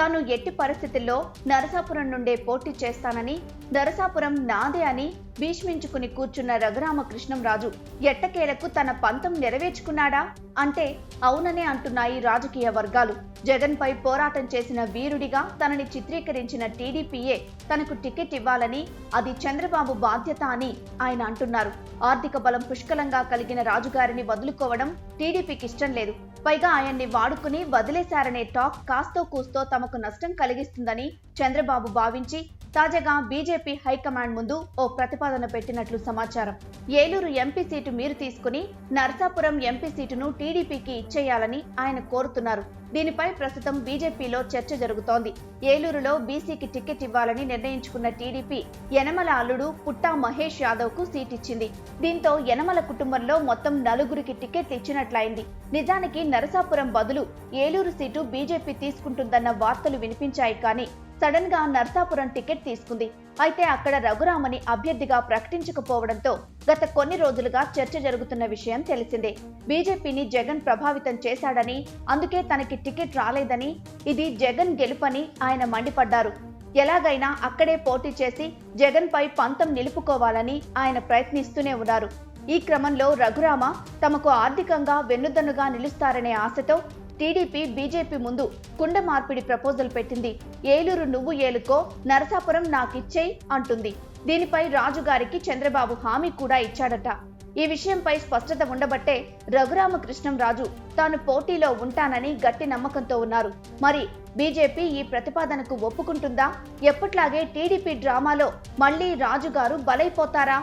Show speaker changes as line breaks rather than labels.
తాను ఎట్టి పరిస్థితుల్లో నరసాపురం నుండే పోటీ చేస్తానని నరసాపురం నాదే అని భీష్మించుకుని కూర్చున్న రఘురామకృష్ణంరాజు ఎట్టకేలకు తన పంతం నెరవేర్చుకున్నాడా? అంటే అవుననే అంటున్నాయి రాజకీయ వర్గాలు. జగన్ పై పోరాటం చేసిన వీరుడిగా తనని చిత్రీకరించిన టీడీపీయే తనకు టికెట్ ఇవ్వాలని అది చంద్రబాబు బాధ్యత అని ఆయన అంటున్నారు. ఆర్థిక బలం పుష్కలంగా కలిగిన రాజుగారిని వదులుకోవడం టీడీపీకి ఇష్టం లేదు. పైగా ఆయన్ని వాడుకుని వదిలేశారనే టాక్ కాస్తో కూస్తో తమ తమకు నష్టం కలిగిస్తుందని చంద్రబాబు భావించి తాజాగా బీజేపీ హైకమాండ్ ముందు ఓ ప్రతిపాదన పెట్టినట్లు సమాచారం. ఏలూరు ఎంపీ సీటు మీరు తీసుకుని నర్సాపురం ఎంపీ సీటును టీడీపీకి ఇచ్చేయాలని ఆయన కోరుతున్నారు. దీనిపై ప్రస్తుతం బీజేపీలో చర్చ జరుగుతోంది. ఏలూరులో బీసీకి టికెట్ ఇవ్వాలని నిర్ణయించుకున్న టీడీపీ యనమల అల్లుడు పుట్టా మహేష్ యాదవ్కు సీట్ ఇచ్చింది దీంతో యనమల కుటుంబంలో మొత్తం నలుగురికి టికెట్ ఇచ్చినట్లయింది. నిజానికి నరసాపురం బదులు ఏలూరు సీటు బీజేపీ తీసుకుంటుందన్న వార్తలు వినిపించాయి కానీ సడన్గా నర్సాపురం టికెట్ తీసుకుంది. అయితే అక్కడ రఘురామని అభ్యర్థిగా ప్రకటించకపోవడంతో గత కొన్ని రోజులుగా చర్చ జరుగుతున్న విషయం తెలిసిందే. బీజేపీని జగన్ ప్రభావితం చేశాడని అందుకే తనకి టికెట్ రాలేదని ఇది జగన్ గెలుపని ఆయన మండిపడ్డారు. ఎలాగైనా అక్కడే పోటీ చేసి జగన్ పై పంతం నిలుపుకోవాలని ఆయన ప్రయత్నిస్తూనే ఉన్నారు. ఈ క్రమంలో రఘురామ తమకు ఆర్థికంగా వెన్నుదన్నుగా నిలుస్తారనే ఆశతో టీడీపీ బీజేపీ ముందు కుండ మార్పిడి ప్రపోజల్ పెట్టింది. ఏలూరు నువ్వు ఏలుకో నరసాపురం నాకిచ్చేయ్ అంటుంది. దీనిపై రాజుగారికి చంద్రబాబు హామీ కూడా ఇచ్చాడట. ఈ విషయంపై స్పష్టత ఉండబట్టే రఘురామకృష్ణంరాజు తాను పోటీలో ఉంటానని గట్టి నమ్మకంతో ఉన్నారు. మరి బీజేపీ ఈ ప్రతిపాదనకు ఒప్పుకుంటుందా? ఎప్పట్లాగే టీడీపీ డ్రామాలో మళ్ళీ రాజుగారు బలైపోతారా?